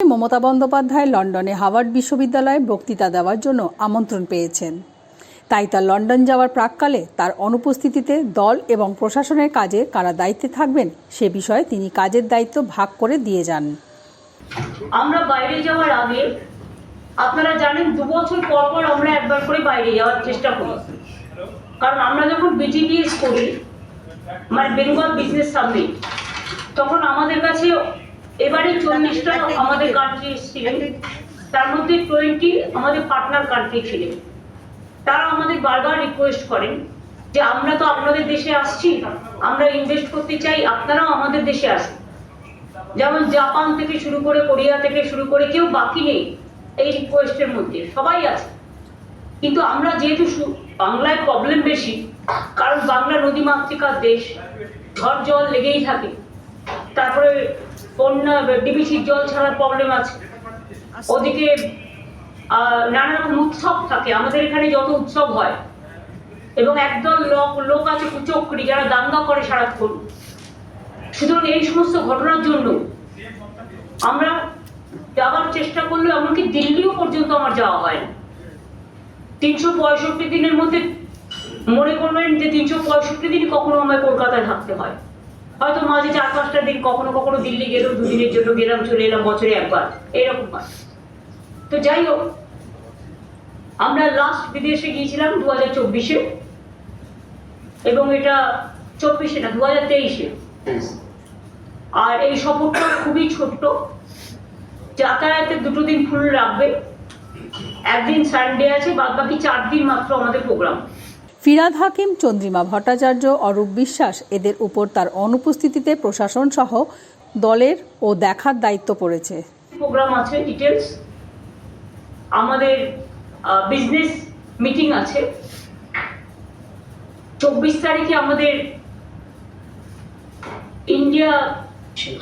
মমতা বন্দ্যোপাধ্যায় লন্ডনে হাওয়ার্ড বিশ্ববিদ্যালয়ে বক্তৃতা দেওয়ার জন্য আমন্ত্রণ পেয়েছেন। তাই তার লন্ডন যাওয়ার প্রাককালে তার অনুপস্থিতিতে দল এবং প্রশাসনের কাজে কারা দায়িত্বে থাকবেন, সে বিষয়ে তিনি কাজের দায়িত্ব ভাগ করে দিয়ে যান। আমরা বাইরে যাওয়ার আগে আপনারা জানেন দু বছর পর পর আমরা একবার করে বাইরে যাওয়ার চেষ্টা করি। কারণ আমরা যখন বিটিবিএস করি মানে বেঙ্গল বিজনেস সামিট তখন আমাদের কাছে এবারে চল্লিশটা আমাদের কান্ট্রি ছিলেন তার মধ্যে টোয়েন্টি আমাদের পার্টনার কান্ট্রি ছিলেন। তারা আমাদের বারবার রিকোয়েস্ট করেন যে আমরা তো আপনাদের দেশে আসছি, আমরা ইনভেস্ট করতে চাই, আপনারাও আমাদের দেশে আসুন। যেমন জাপান থেকে শুরু করে কোরিয়া থেকে শুরু করে কেউ বাকি নেই এই রিকোয়েস্টের মধ্যে, সবাই আছে। কিন্তু আমরা যেহেতু বাংলায় প্রবলেম বেশি, কারণ বাংলা নদী মাতৃকার দেশ, ঝড় জল লেগেই থাকে। তারপরে বন্যা ডিবিসির জল ছাড়ার প্রবলেম আছে। ওদিকে নানা রকম উৎসব থাকে। আমাদের এখানে যত উৎসব হয়, এবং একদল লোক লোক আছে কুচক্রি যারা দাঙ্গা করে সারাক্ষণ। সুতরাং এই সমস্ত ঘটনার জন্য আমরা যাওয়ার চেষ্টা করলেও, এমনকি দিল্লিও পর্যন্ত আমার যাওয়া হয় তিনশো পঁয়ষট্টি দিনের মধ্যে মনে করবেন যে তিনশো পঁয়ষট্টি দিন কখনো আমায় কলকাতায় থাকতে হয়। হয়তো মাঝে চার পাঁচটা দিন কখনো কখনো দিল্লি গেলেও দুদিনের জন্য গেলাম চলে এলাম বছরে একবার। এরকম হয় তো যাই হোক আমরা লাস্ট বিদেশে গিয়েছিলাম দু হাজার চব্বিশে এবং এটা চব্বিশে না দু হাজার তেইশে। আর এই সফরটা খুবই ছোট্ট। যাতায়াতে দুটো দিন ফুল রাখবে। একদিন সানডে আছে বাদ বাকি চার দিন মাত্র আমাদের প্রোগ্রাম ফিরাদ হাকিম, চন্দ্রিমা ভট্টাচার্য, অরূপ বিশ্বাস এদের উপর তার অনুপস্থিতিতে প্রশাসন সহ দলের ও দেখার দায়িত্ব পড়েছে। প্রোগ্রাম আছে ডিটেলস আমাদের বিজনেস মিটিং আছে। চব্বিশ তারিখে আমাদের ইন্ডিয়া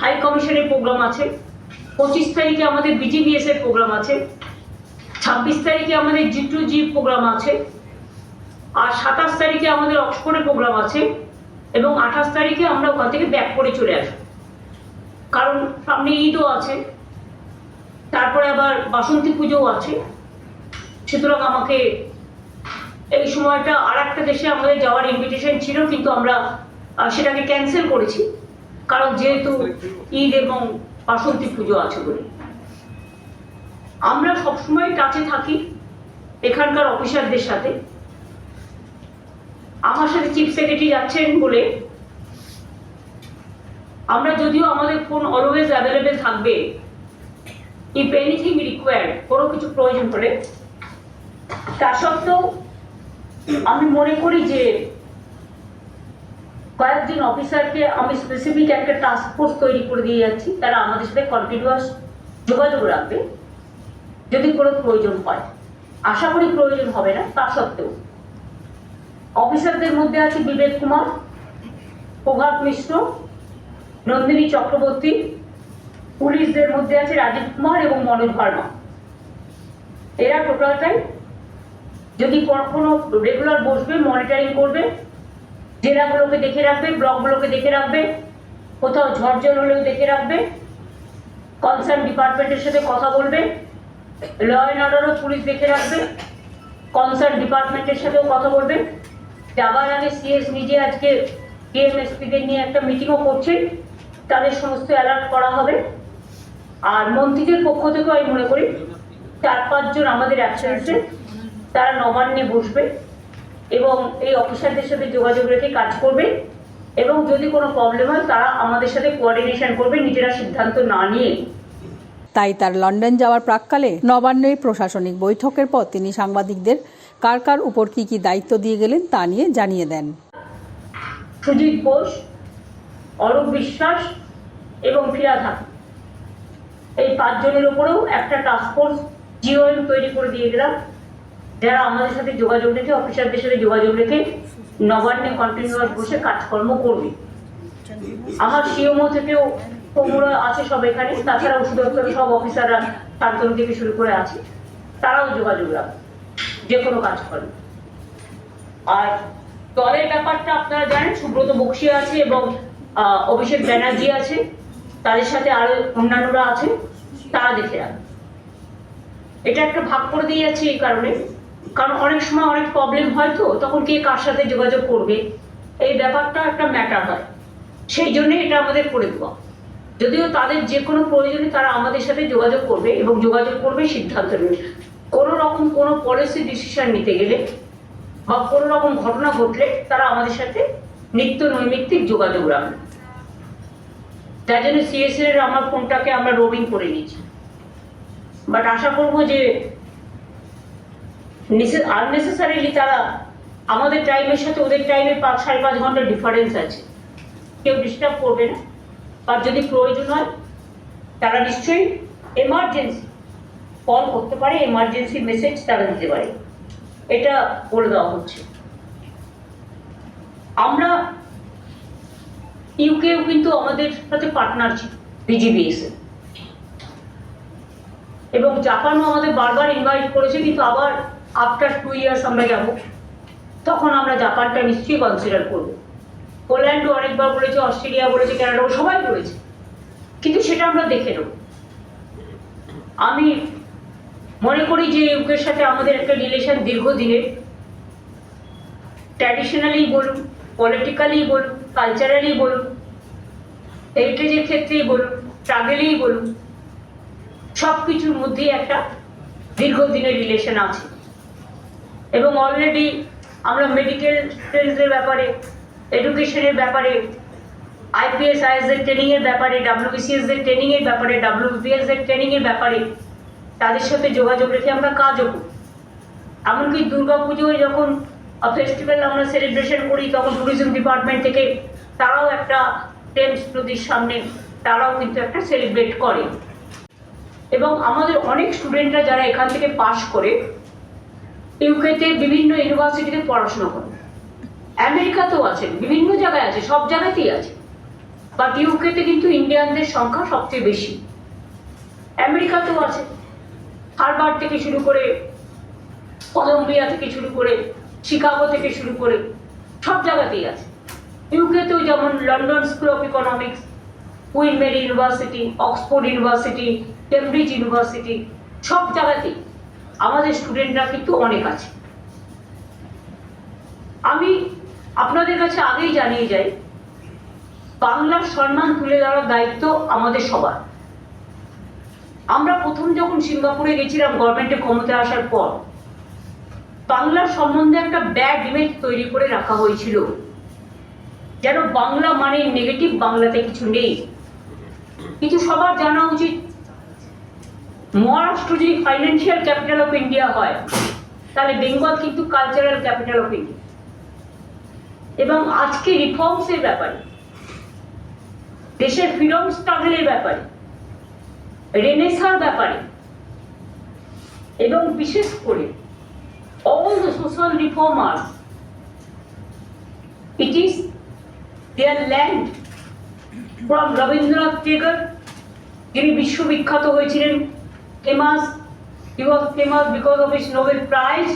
হাই কমিশনের প্রোগ্রাম আছে। পঁচিশ তারিখে আমাদের বিটিবিএস এর প্রোগ্রাম আছে। ছাব্বিশ তারিখে আমাদের জি টু জি প্রোগ্রাম আছে। আর সাতাশ তারিখে আমাদের অক্সফোর্ডে প্রোগ্রাম আছে এবং আঠাশ তারিখে আমরা ওখান থেকে ব্যাক করে চলে আসব। কারণ সামনে ঈদও আছে, তারপরে আবার বাসন্তী পুজোও আছে। সুতরাং আমাকে এই সময়টা আর একটা দেশে আমাদের যাওয়ার ইনভিটেশন ছিল, কিন্তু আমরা সেটাকে ক্যান্সেল করেছি। কারণ যেহেতু ঈদ এবং বাসন্তী পুজো আছে বলে। আমরা সবসময় টাচে থাকি এখানকার অফিসারদের সাথে। আমার সাথে চিফ সেক্রেটারি যাচ্ছেন বলে আমরা যদিও আমাদের ফোন অলওয়েজ অ্যাভেলেবেল থাকবে ইফ এনিথিং রিকোয়ার্ড কোনো কিছু প্রয়োজন পড়ে তা সত্ত্বেও আমি মনে করি যে কয়েকজন অফিসারকে আমি স্পেসিফিক একটা টাস্ক ফোর্স তৈরি করে দিয়ে যাচ্ছি, তারা আমাদের সাথে কন্টিনিউয়াস যোগাযোগ রাখবে, যদি কোনো প্রয়োজন হয়। আশা করি প্রয়োজন হবে না, তা সত্ত্বেও। অফিসারদের মধ্যে আছে বিবেক কুমার, প্রভাত মিশ্র, নন্দিনী চক্রবর্তী, পুলিশদের মধ্যে আছে রাজীব কুমার এবং মনোজ ভার্মা। এরা টোটালটাই যদি কখনো রেগুলার বসবে মনিটরিং করবে, জেলাগুলোকে দেখে রাখবে, ব্লকগুলোকে দেখে রাখবে, কোথাও ঝড় জল হলেও দেখে রাখবে কনসার্ন ডিপার্টমেন্টের সাথে কথা বলবে ল অ্যান্ড অর্ডারও পুলিশ দেখে রাখবে কনসার্ন ডিপার্টমেন্টের সাথেও কথা বলবে। যাবার আগে সিএস নিজে আজকে ডিএমএসপিদের নিয়ে একটা মিটিংও করছেন তাদের সমস্ত অ্যালার্ট করা হবে। আর মন্ত্রীদের পক্ষ থেকেও আমি মনে করি চার পাঁচজন আমাদের অ্যাবসেন্সে তারা নবান্নে বসবে এবং এই অফিসারদের সাথে যোগাযোগ রেখে কাজ করবে এবং যদি কোনো প্রবলেম হয়, তারা আমাদের সাথে কোঅর্ডিনেশন করবে, নিজেরা সিদ্ধান্ত না নিয়ে। তাই তার লন্ডন যাওয়ার প্রাককালে নবান্নের প্রশাসনিক বৈঠকের পর তিনি সাংবাদিকদের কার কার উপর কী কী দায়িত্ব দিয়ে গেলেন তা নিয়ে জানিয়ে দেন। সুজিত বোস, অরূপ বিশ্বাস এবং ফিরাদ হাকিম। এই পাঁচজনের উপরেও একটা টাস্ক ফোর্স জিওএম তৈরি করে দিয়ে গেলাম। যারা আমাদের সাথে যোগাযোগ রেখে, অফিসারদের সাথে যোগাযোগ রেখে নবান্নে কন্টিনিউয়াস বসে কাজকর্ম করবে। আমার সিএমও থেকেও তোমরা আছে সব এখানে, তাছাড়া ওষুধ সব অফিসাররা শান্তনু থেকে শুরু করে আছে। তারাও যোগাযোগ রাখবে। যে কোনো কাজ করে আর দলের ব্যাপারটা আপনারা জানেন, সুব্রত বক্সি আছে এবং অভিষেক ব্যানার্জি আছে। তাদের সাথে আরও অন্যান্যরা আছে তারা দেখে রাখবে এটা একটা ভাগ করে দিয়ে যাচ্ছে এই কারণে। কারণ অনেক সময় অনেক প্রবলেম হয় তো, তখন কে কার সাথে যোগাযোগ করবে? এই ব্যাপারটা একটা ম্যাটার হয়। সেই জন্য এটা আমাদের করে দেওয়া। যদিও তাদের যে কোনো প্রয়োজনে তারা আমাদের সাথে যোগাযোগ করবে এবং যোগাযোগ করবে সিদ্ধান্ত নেবে। কোনো রকম কোনো পলিসি ডিসিশন নিতে গেলে বা কোনো রকম ঘটনা ঘটলে তারা আমাদের সাথে নিত্য নৈমিত্তিক যোগাযোগ রাখবে তাই জন্য সিএসএ এর আমার ফোনটাকে আমরা রোমিং করে নিয়েছি। বাট আশা করব যে আননেসেসারিলি তারা আমাদের টাইমের সাথে ওদের টাইমে পাঁচ সাড়ে পাঁচ ঘণ্টা ডিফারেন্স আছে। কেউ ডিস্টার্ব করবে না। আর যদি প্রয়োজন হয়, তারা নিশ্চয়ই এমার্জেন্সি কল করতে পারে এমার্জেন্সি মেসেজ তারা দিতে পারে। এটা বলে দেওয়া হচ্ছে। আমরা ইউকেও কিন্তু আমাদের সাথে পার্টনার ছিল বিজিবিএস এবং জাপানও আমাদের বারবার ইনভাইট করেছে, কিন্তু আবার আফটার টু ইয়ার্স আমরা যাব, তখন আমরা জাপানটা নিশ্চয়ই কনসিডার করব। পোল্যান্ডও অনেকবার বলেছে অস্ট্রেলিয়া বলেছে কানাডাও সবাই বলেছে। কিন্তু সেটা আমরা দেখে নেব। আমি মনে করি যে ইউকের সাথে আমাদের একটা রিলেশন দীর্ঘদিনের। ট্র্যাডিশনালি বলুন পলিটিক্যালি বলুন কালচারালি বলুন হেরিটেজের ক্ষেত্রেই বলুন ট্রাভেলেই বলুন সব কিছুর মধ্যেই একটা দীর্ঘদিনের রিলেশন আছে। এবং অলরেডি আমরা মেডিকেল স্টুডেন্টসদের ব্যাপারে এডুকেশনের ব্যাপারে আইপিএস আইএস এর ট্রেনিং এর ব্যাপারে ডাব্লিউবিসিএস এর ট্রেনিং এর ব্যাপারে ডাব্লিউবিপিএস এর ট্রেনিং এর ব্যাপারে তাদের সাথে যোগাযোগ রেখে আমরা কাজও করি। এমনকি দুর্গা পুজোয় যখন ফেস্টিভ্যাল আমরা সেলিব্রেশন করি, তখন ট্যুরিজম ডিপার্টমেন্ট থেকে তারাও একটা টেমস নদীর সামনে তারাও কিন্তু একটা সেলিব্রেট করে। এবং আমাদের অনেক স্টুডেন্টরা যারা এখান থেকে পাশ করে, ইউকেতে বিভিন্ন ইউনিভার্সিটিতে পড়াশোনা করে। আমেরিকাতেও আছে বিভিন্ন জায়গায় আছে, সব জায়গাতেই আছে। বাট ইউকেতে কিন্তু ইন্ডিয়ানদের সংখ্যা সবচেয়ে বেশি। আমেরিকাতেও আছে। হারবার্ড থেকে শুরু করে কলম্বিয়া থেকে শুরু করে শিকাগো থেকে শুরু করে সব জায়গাতেই আছে। ইউকেতেও যেমন London School of Economics Queen Mary University Oxford University Cambridge University সব জায়গাতেই আমাদের স্টুডেন্টরা কিন্তু অনেক আছে। আমি আপনাদের কাছে আগেই জানিয়ে যাই, বাংলার সম্মান তুলে দেওয়ার দায়িত্ব আমাদের সবার। আমরা প্রথম যখন সিঙ্গাপুরে গেছিলাম গভর্নমেন্টে ক্ষমতায় আসার পর বাংলার সম্বন্ধে একটা ব্যাড ইমেজ তৈরি করে রাখা হয়েছিল। যেন বাংলা মানে নেগেটিভ বাংলাতে কিছু নেই। কিন্তু সবার জানা উচিত, মহারাষ্ট্র যদি ফাইন্যান্সিয়াল ক্যাপিটাল অফ ইন্ডিয়া হয়, তাহলে বেঙ্গল কিন্তু কালচারাল ক্যাপিটাল অফ ইন্ডিয়া এবং আজকে রিফর্মসের ব্যাপারে, দেশের ফ্রিডম স্ট্রাগলের ব্যাপারে রেনেসার ব্যাপারে। এবং বিশেষ করে all the social reformers it is there land from Rabindranath Tagore যিনি বিশ্ববিখ্যাত হয়েছিলেন famous he was famous because of his Nobel Prize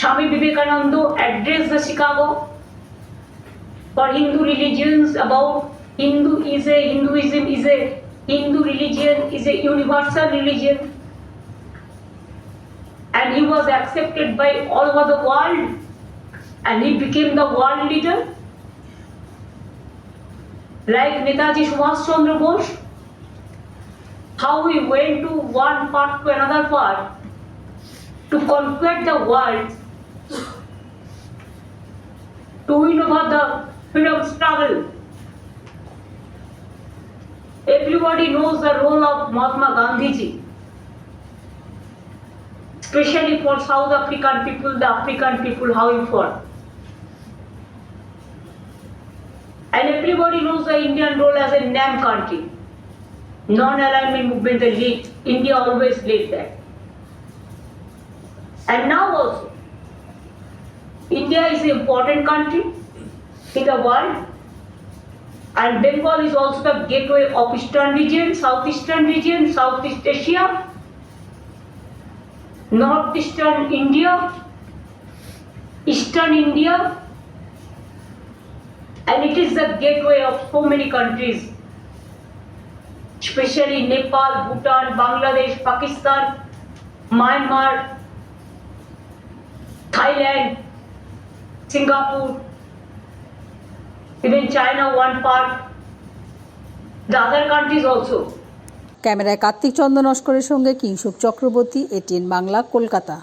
Swami Vivekananda address the Chicago for Hindu religions about Hindu is a, Hinduism is a Hindu religion is a universal religion. And he was accepted by all over the world. And he became the world leader. Like Netaji Subhash Chandra Bose how he went to one part to another part to conquer the world. To win over the freedom struggle. Everybody knows the role of Mahatma Gandhi ji, especially for South African people, the African people, how he fought. And everybody knows the Indian role as a NAM country. Non-alignment movement, the lead. India always led that. And now also, India is an important country in the world and Bengal is also the gateway of Eastern region, Southeastern region, Southeast Asia, Northeastern India, Eastern India, and it is the gateway of so many countries, especially Nepal, Bhutan, Bangladesh, Pakistan, Myanmar, Thailand, Singapore, even China one part, the other countries also. ক্যামেরায় কার্তিক চন্দ্র নস্করের সঙ্গে Kingshuk Chakraborty ATN Bangla Kolkata